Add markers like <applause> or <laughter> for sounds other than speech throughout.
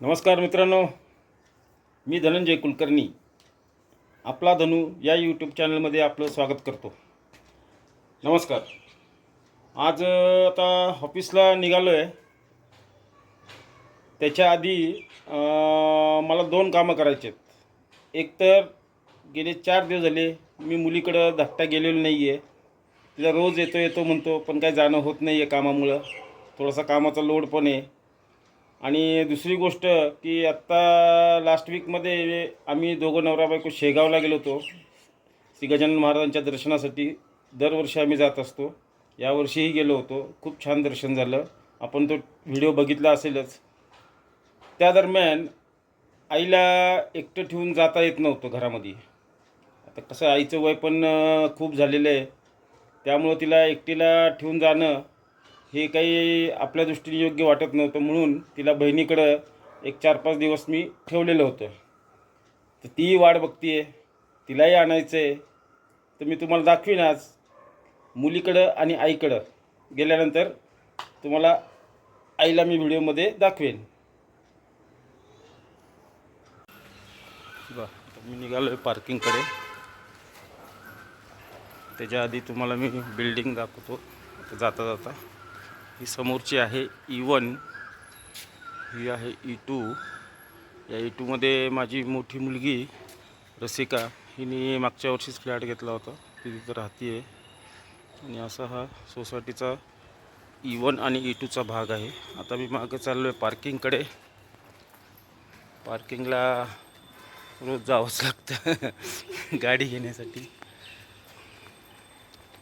नमस्कार मित्रांनो मी धनंजय कुलकर्णी. आपला धनू या यूट्यूब चॅनलमध्ये आपलं स्वागत करतो. नमस्कार. आज आता ऑफिसला निघालो आहे त्याच्या आधी मला दोन कामं करायचे आहेत एक तर गेले चार दिवस झाले मी मुलीकडं धाकटा गेलेलो नाही आहे तिला रोज येतो येतो म्हणतो पण काय जाणं होत नाही आहे कामामुळं. थोडासा कामाचा लोड पण आहे. आणि दुसरी गोष्ट की आत्ता लास्ट वीकमध्ये आम्ही दोघं नवरा बायको शेगावला गेलो होतो. श्री गजानन महाराजांच्या दर्शनासाठी दरवर्षी आम्ही जात असतो. यावर्षीही गेलो होतो. खूप छान दर्शन झालं. आपण तो व्हिडिओ बघितला असेलच. त्या दरम्यान आईला एकटं ठेवून जाता येत नव्हतं घरामध्ये. आता कसं आईचं वय पण खूप झालेलं आहे. त्यामुळं तिला एकटीला ठेवून जाणं हे काही आपल्या दृष्टीने योग्य वाटत नव्हतं म्हणून तिला बहिणीकडं एक चार पाच दिवस मी ठेवलेलं होतं. तर तीही वाट बघतीये तिलाही आणायचं आहे तर मी तुम्हाला दाखवीन आज मुलीकडं आणि आईकडं. गेल्यानंतर तुम्हाला आईला मी व्हिडिओमध्ये दाखवेन. बा मी निघालो आहे पार्किंगकडे. त्याच्या आधी तुम्हाला मी बिल्डिंग दाखवतो. आता जाता जाता. ही समोरची आहे e ई वन ही आहे e ई टू या e ई टूमध्ये माझी मोठी मुलगी रसिका हिने मागच्या वर्षीच फ्लॅट घेतला होता. ती तिथं राहते आहे आणि असा हा सोसायटीचा ई वन आणि ई टूचा भाग आहे. आता मी मागं चाललो आहे पार्किंगकडे. पार्किंगला रोज जावंच लागतं. <laughs> गाडी घेण्यासाठी.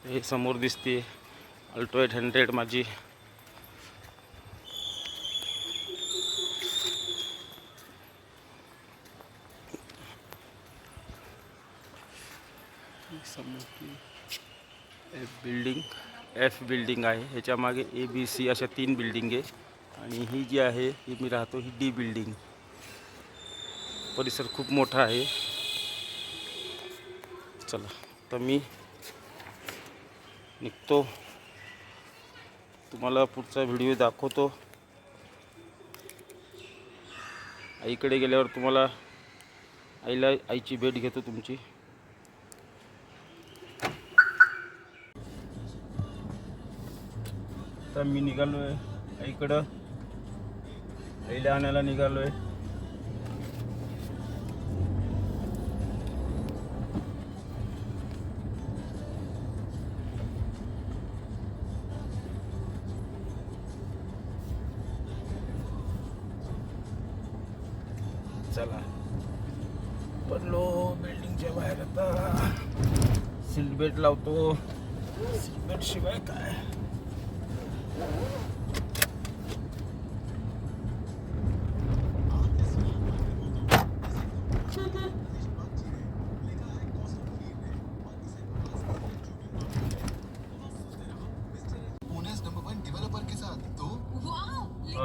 हे समोर दिसते अल्टो एट हंड्रेड माझी समोरची एफ बिल्डिंग एफ बिल्डिंग आहे. ह्याच्या मागे ए बी सी अशा तीन बिल्डिंग आहे. आणि ही जी आहे ही मी राहतो ही डी बिल्डिंग परिसर खूप मोठा आहे. चला तर मी निघतो. तुम्हाला पुढचा व्हिडिओ दाखवतो. आईकडे गेल्यावर तुम्हाला आईला आईची भेट घेतो तुमची. आता मी निघालो आहे आईकडं. आईला आणायला निघालो आहे चला. पडलो बिल्डिंगच्या बाहेर आता. सीट बेल्ट लावतो. सीट बेल्ट शिवाय काय पुणे's नंबर वन डेवलपर के साथ तो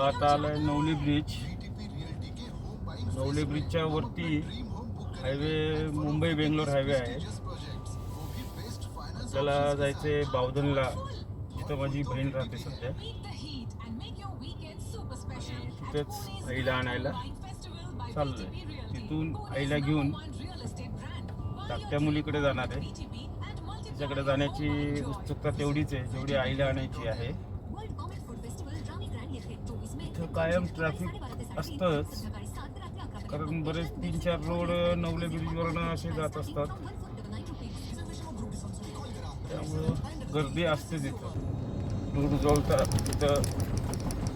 आता आलोय नवली ब्रिज नवली ब्रिजच्या वरती हायवे मुंबई बेंगलोर हायवे आहे. आपल्याला जायचं आहे बावधनला. जिथं माझी बहीण राहते सध्या. तिथेच आईला आणायला चाललोय. तिथून आईला घेऊन धाकट्या मुलीकडे जाणार आहे. तिच्याकडे जाण्याची उत्सुकता तेवढीच आहे जेवढी आईला आणायची आहे. इथं कायम ट्रॅफिक असतंच. कारण बरेच तीन चार रोड नवले ब्रिजवरनं असे जात असतात. गर्दी असते तिथं. दूर जवळता तिथं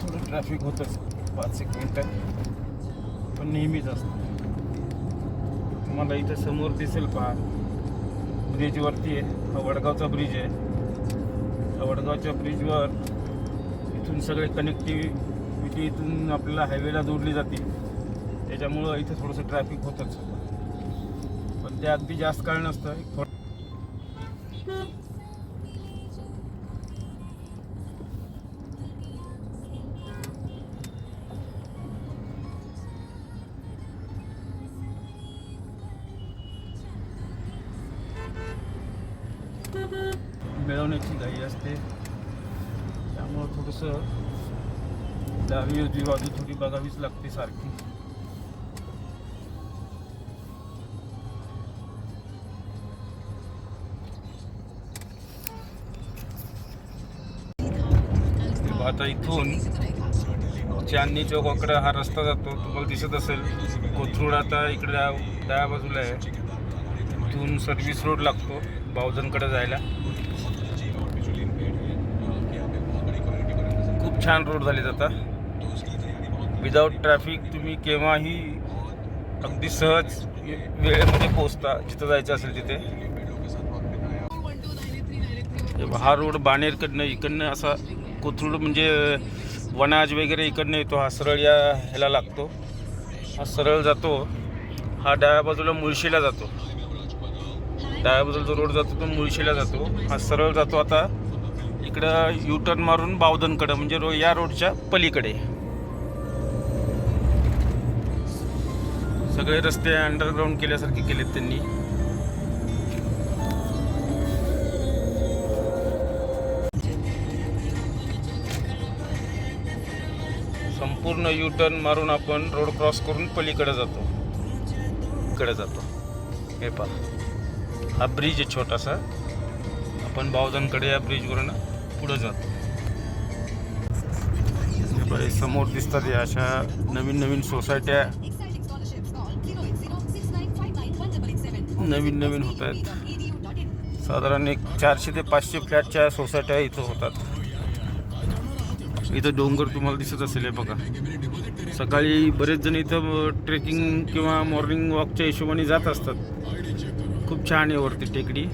थोडं ट्रॅफिक होतंच. पाच एक मिनटं पण नेहमीच असतं. तुम्हाला इथं समोर दिसेल पहा. ब्रिजवरती आहे. हा वडगावचा ब्रिज आहे. वडगावच्या ब्रिजवर इथून सगळे कनेक्टिव्हिटी इथून आपल्याला हायवेला जोडली जाते. त्याच्यामुळं इथं थोडंसं ट्रॅफिक होतंच. पण ते अगदी जास्त काळ नसतं. एक थोडं डावी उजवी बाजू थोडी बघावीच लागते सारखी. आता इथून चांदणी चौकाकडे हा रस्ता जातो तुम्हाला दिसत असेल कोथरूड आता इकडे डाव्या बाजूला आहे. इथून सर्व्हिस रोड लागतो बावधनकडे जायला. खूप छान रोड झाले आता. विदाऊट ट्रॅफिक तुम्ही केव्हाही अगदी सहज वेळेमध्ये पोहोचता जिथं जायचं असेल तिथे. हा रोड बाणेरकडनं इकडनं असा कोथरूड म्हणजे वनाज वगैरे इकडनं येतो हा सरळ या ह्याला लागतो. हा सरळ जातो. हा डाव्या बाजूला मुळशीला जातो. डाव्या बाजूला जो रोड जातो तो मुळशीला जातो. हा सरळ जातो आता. इकडं यू टर्न मारून बावधनकडं म्हणजे रो या रोडच्या पलीकडे. सगळे रस्ते अंडरग्राऊंड केल्यासारखे केलेत त्यांनी. संपूर्ण यू टर्न मारून आपण रोड क्रॉस करून पलीकडे जातो. इकडे जातो. हे पहा. हा ब्रिज आहे छोटासा. आपण बावधनकडे या ब्रिजवरून पुढे जातो. समोर दिसतात या अशा नवीन नवीन सोसायट्या नवीन नवीन होत आहेत. साधारण एक चारशे ते पाचशे फ्लॅटच्या सोसायट्या इथं होतात. इथं डोंगर तुम्हाला दिसत असेल हे बघा. सकाळी बरेच जण इथं ट्रेकिंग किंवा मॉर्निंग वॉकच्या हिशोबाने जात असतात. खूप छान आहे वरती टेकडी.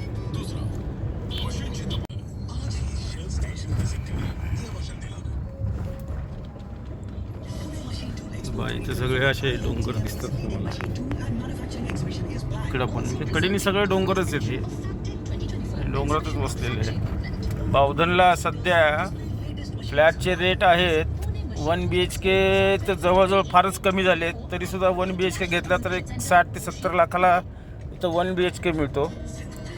बा इथं सगळे असे डोंगर दिसतात तुम्हाला. इकडं पण. म्हणजे कडेने सगळे डोंगरच आहेत हे. डोंगरातच बसलेले आहे बावधनला सध्या फ्लॅटचे रेट आहेत वन बी एच के तर जवळजवळ फारच कमी झाले तरीसुद्धा वन बी एच के घेतला तर एक साठ ते सत्तर लाखाला इथं वन बी एच के मिळतो.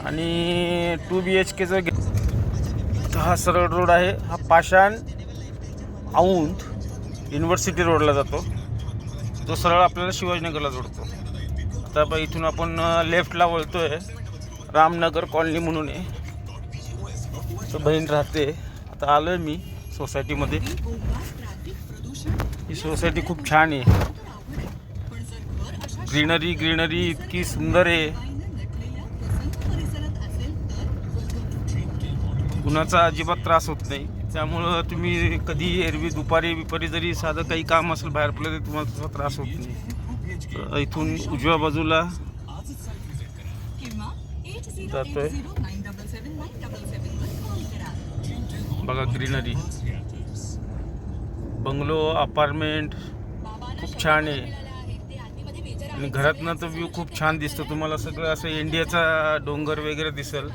आणि टू बी एच के जर घे तर हा सरळ रोड आहे. हा पाषाण औंध युनिव्हर्सिटी रोडला जातो. तो सरळ आपल्याला शिवाजीनगरला जोडतो. आता बघ इथून आपण लेफ्टला वळतोय. रामनगर कॉलनी म्हणून आहे. तर बहीण राहते. आता आलोय मी सोसायटीमध्ये. ही सोसायटी खूप छान आहे. ग्रीनरी ग्रीनरी इतकी सुंदर आहे. कुणाचा अजिबात त्रास होत नाही. त्यामुळं तुम्ही कधी एरवी दुपारी बिपारी जरी साधं काही काम असेल बाहेर पडलं तरी तुम्हाला तसा त्रास होत नाही. तर इथून उजव्या बाजूला जातोय. बघा ग्रीनरी. बंगलो अपार्टमेंट खूप छान आहे. आणि घरातनं तर व्ह्यू खूप छान दिसतो तुम्हाला सगळं. असं इंडियाचा डोंगर वगैरे दिसेल.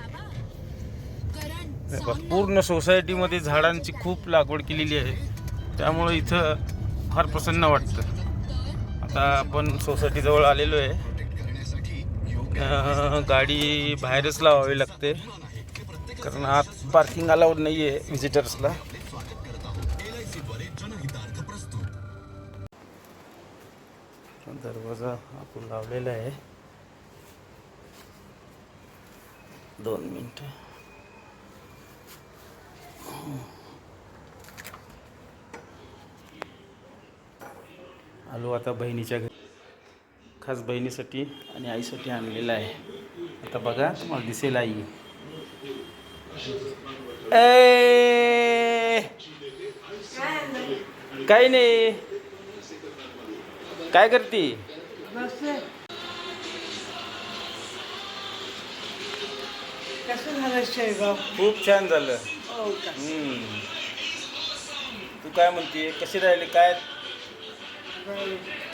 पूर्ण सोसायटीमध्ये झाडांची खूप लागवड केलेली आहे. त्यामुळं इथं फार प्रसन्न वाटतं. आता आपण सोसायटीजवळ आलेलो आहे. गाडी बाहेरच लावावी लागते. कारण आत पार्किंग अलाउड नाही आहे व्हिजिटर्सला दरवाजा आपण लावलेला आहे. दोन मिनटं. आलो आता बहिणीच्या घरी. खास बहिणीसाठी आणि आईसाठी आणलेला आहे. आता बघा तुम्हाला दिसेल आई. ए! काही नाही. काय करती? खूप छान झालं. हम्म. तू काय म्हणते? कशी राहिली? काय.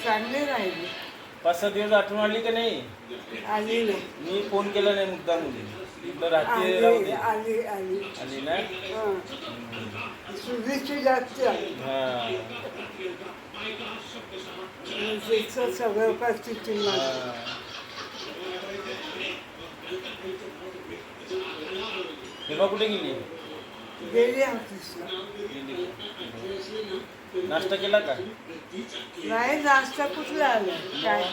चांगली राहिली. पाच सहा दिवस आठवण आली का नाही? आली ना. मी फोन केला नाही मुद्दा मुली इथं राहते राहू आली दे. आली आली. आली ना? हां. जास्त आली. हा. सगळं हा. हेमा कुठे गेली? गेली ऑफिसला गेली. नाश्ता केला का नाही नाश्ता कुठला आला काय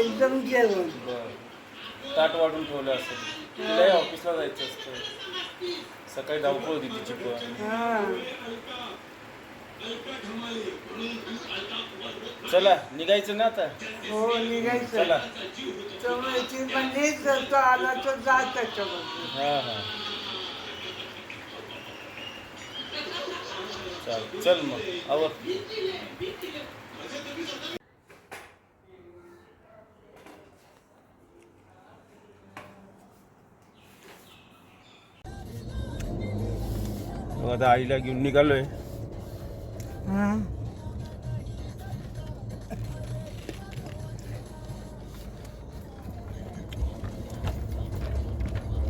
एकदम जेवण बरं ताट वाढून ठेवलं असेल तिलाही ऑफिसला जायचं असतं सकाळी धावपळ होती तिची पण हा चला निघायचं ना आता हो निघायचं चला तो म्हणजे आला तर जा त्याच्यामध्ये हां हां चाल चल मग आवर. मग आता आईला घेऊन निघालोय. हा.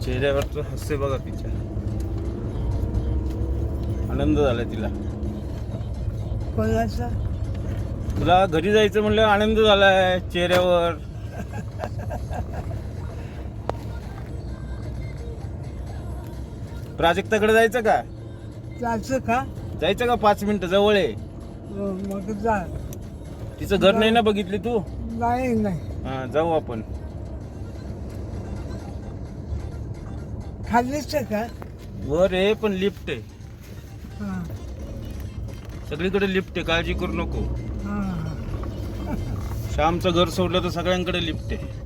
चेहऱ्यावरचं हास्य बघा तिच्या. आनंद झाला तिला. कोणाचा? तुला घरी जायचं म्हणलं आनंद झालाय चेहऱ्यावर. प्राजक्ताकडे जायचं का? जायचं का? जायचं का पाच मिनिटं जवळ आहे? हो, मग जा. तिचं घर नाही ना बघितली तू? नाही नाही. हा जाऊ आपण. खाल्लीच का? वर आहे पण लिफ्ट आहे. सगळीकडे लिफ्ट आहे काळजी करू नको. हा. श्यामचं घर सोडलं तर सगळ्यांकडे लिफ्ट आहे.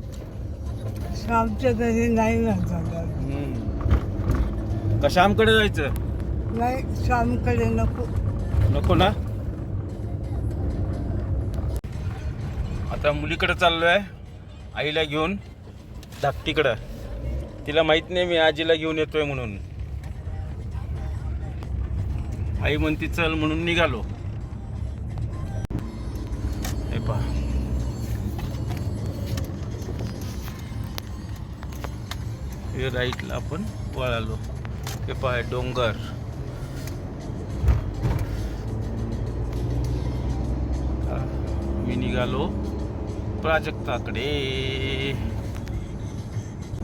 आमच्या घरी नाही हम्म. का श्यामकडे जायचं? नाही श्यामकडे नको. नको ना? आता मुलीकडे चाललोय आईला घेऊन धाकटीकडं. तिला माहीत नाही मी आजीला घेऊन येतोय म्हणून. आई म्हणती चल म्हणून निघालो. हे पहा. हे राईटला आपण वळालो. हे पहा डोंगर. मी निघालो प्राजक्ताकडे.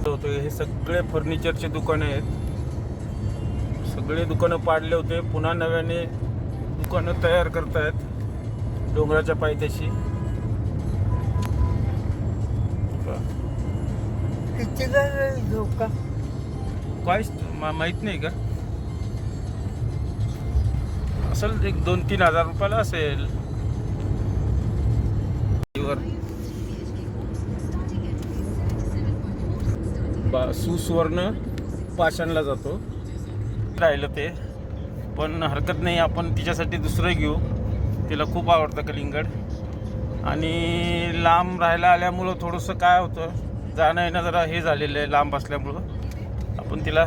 हे सगळे फर्निचरचे दुकान आहेत. सगळे दुकानं पाडले होते. पुन्हा नव्याने दुकानं तयार करतायत डोंगराच्या पायथ्याशी. किती काय माहीत नाही का असेल एक दोन तीन हजार रुपयाला असेल. सुसवर्ण पाषाणला जातो. राहिलं ते. पण हरकत नाही आपण तिच्यासाठी दुसरं घेऊ. तिला खूप आवडतं कलिंगड. आणि लांब राहायला आल्यामुळं थोडंसं काय होतं जाणं येणं जरा हे झालेलं आहे लांब असल्यामुळं. आपण तिला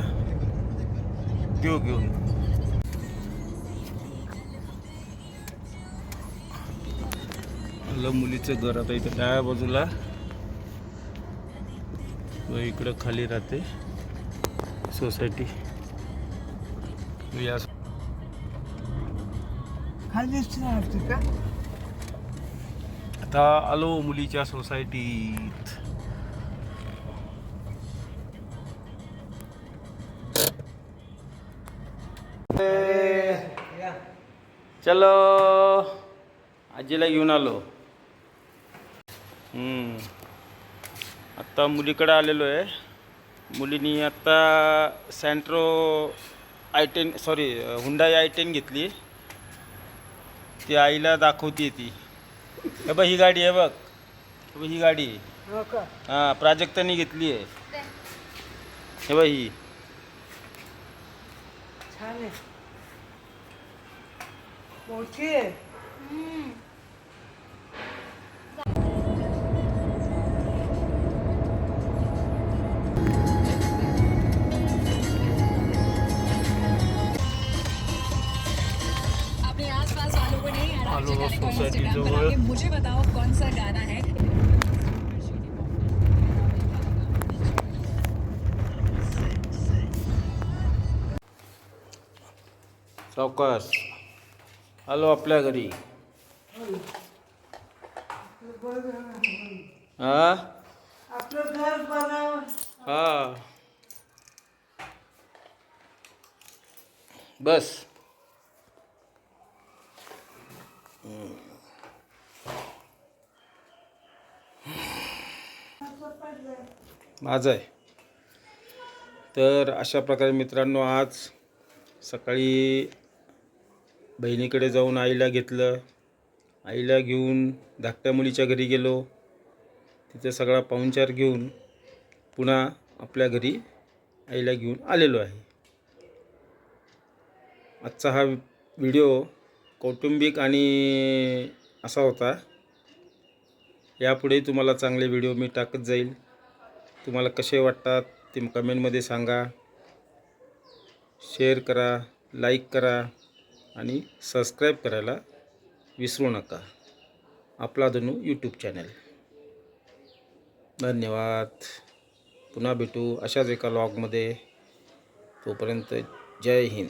देऊ घेऊन. आलं मुलीचं घर आता इथं डाव्या बाजूला. व इकडं खाली राहते. सोसायटी. या का आता आलो मुलीच्या सोसायटीत. चलो. आजीला घेऊन आलो. हम्म. आत्ता मुलीकडे आलेलो आहे. मुलीनी आत्ता Santro I ten sorry Hyundai I ten घेतली. ती आईला दाखवते ती. हे बघ ही गाडी आहे बघ. हे बघ ही गाडी. हो हां प्राजक्तानी घेतली आहे. हे बघ ही. छान आहे. मोठी आहे. सोसाइटी इंस्टाग्राम जो बना है। के मुझे बताओ कौन सा गाना है? सावकाश आलो आपल्या घरी। हा? आपलं घर माझं आहे. तर अशा प्रकारे मित्रांनो आज सकाळी बहिणीकडे जाऊन आईला घेतलं. आईला घेऊन धाकट्या मुलीच्या घरी गेलो. तिथे सगळा पाहुणचार घेऊन पुन्हा आपल्या घरी आईला घेऊन आलेलो आहे. आजचा हा व्हिडिओ कौटुंबिक आणि असा होता यापुढे तुम्हाला चांगले व्हिडिओ मी टाकत जाईल. तुम्हाला कसे वाटतात ते कमेंटमध्ये सांगा. शेअर करा लाईक करा आणि सबस्क्राईब करायला विसरू नका. आपला धनू यूट्यूब चॅनल धन्यवाद. पुन्हा भेटू अशाच एका लॉगमध्ये तोपर्यंत जय हिंद.